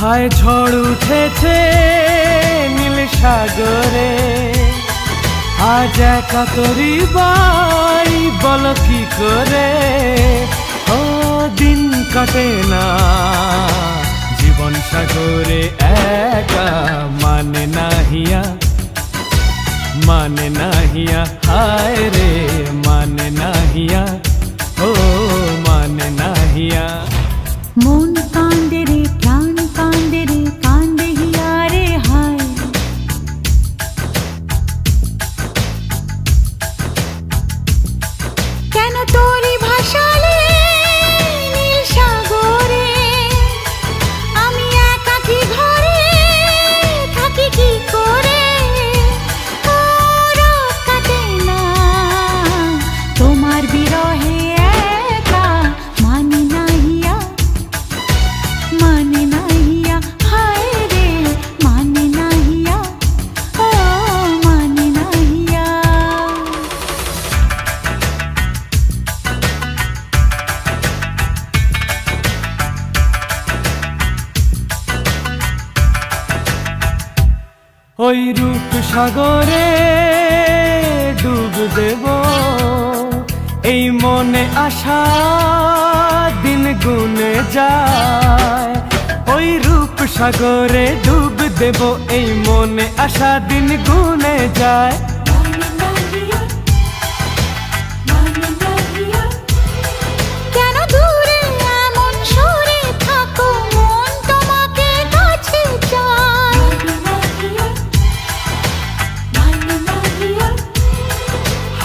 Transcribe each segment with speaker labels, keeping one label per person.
Speaker 1: হায় ঝড় উঠেছে নীল সাগরে? আজ একা তরি বাই বল কি করে? ও, দিন কাটে না। জীবন সাগরে একা মানে নাহিয়া মানে নাহিয়া হায় রে মানে নাহিয়া ও মানে নাহিয়া
Speaker 2: মন
Speaker 1: ওই রূপ সাগরে ডুব দেব। এই মনে আশা দিন গুনে যায়। ওই রূপ সাগরে ডুব দেব, এই মনে আশা দিন গুনে যায়।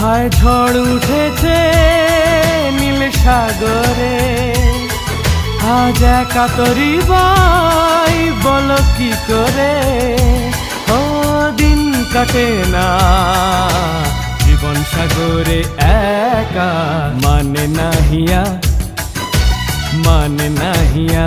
Speaker 1: হায় ঝড় উঠেছে নীল সাগরে। আজ একা তরি বাই বল কি করে? ও, দিন কাটে না। জীবন সাগরে একা মানে নাহিয়া
Speaker 2: মানে নাহিয়া।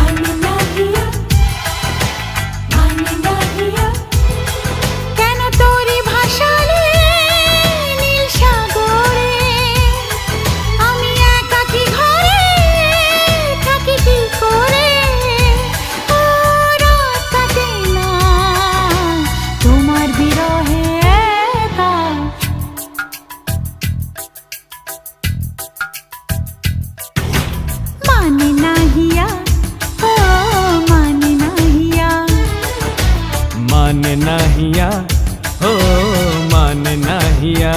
Speaker 1: মানে নাহিয়া ও মানে নাহিয়া